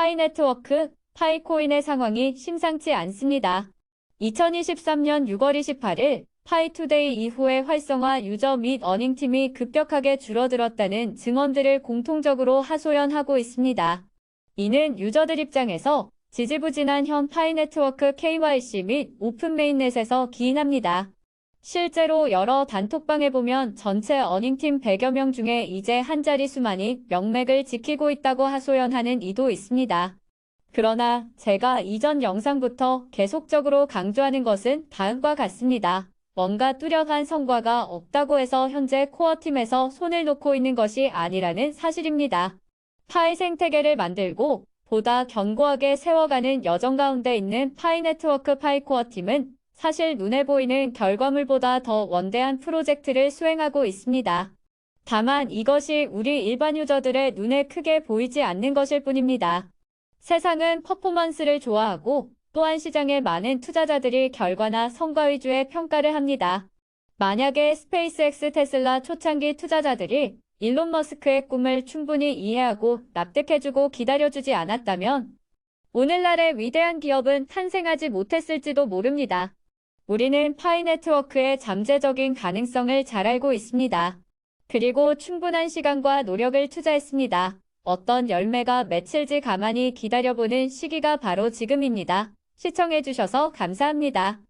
파이네트워크, 파이코인의 상황이 심상치 않습니다. 2023년 6월 28일 파이투데이 이후의 활성화 유저 및 어닝팀이 급격하게 줄어들었다는 증언들을 공통적으로 하소연하고 있습니다. 이는 유저들 입장에서 지지부진한 현 파이네트워크 KYC 및 오픈 메인넷에서 기인합니다. 실제로 여러 단톡방에 보면 전체 어닝팀 100여 명 중에 이제 한 자릿수만이 명맥을 지키고 있다고 하소연하는 이도 있습니다. 그러나 제가 이전 영상부터 계속적으로 강조하는 것은 다음과 같습니다. 뭔가 뚜렷한 성과가 없다고 해서 현재 코어팀에서 손을 놓고 있는 것이 아니라는 사실입니다. 파이 생태계를 만들고 보다 견고하게 세워가는 여정 가운데 있는 파이 네트워크 파이 코어 팀은 사실 눈에 보이는 결과물보다 더 원대한 프로젝트를 수행하고 있습니다. 다만 이것이 우리 일반 유저들의 눈에 크게 보이지 않는 것일 뿐입니다. 세상은 퍼포먼스를 좋아하고 또한 시장의 많은 투자자들이 결과나 성과 위주의 평가를 합니다. 만약에 스페이스X 테슬라 초창기 투자자들이 일론 머스크의 꿈을 충분히 이해하고 납득해주고 기다려주지 않았다면 오늘날의 위대한 기업은 탄생하지 못했을지도 모릅니다. 우리는 파이 네트워크의 잠재적인 가능성을 잘 알고 있습니다. 그리고 충분한 시간과 노력을 투자했습니다. 어떤 열매가 맺힐지 가만히 기다려보는 시기가 바로 지금입니다. 시청해주셔서 감사합니다.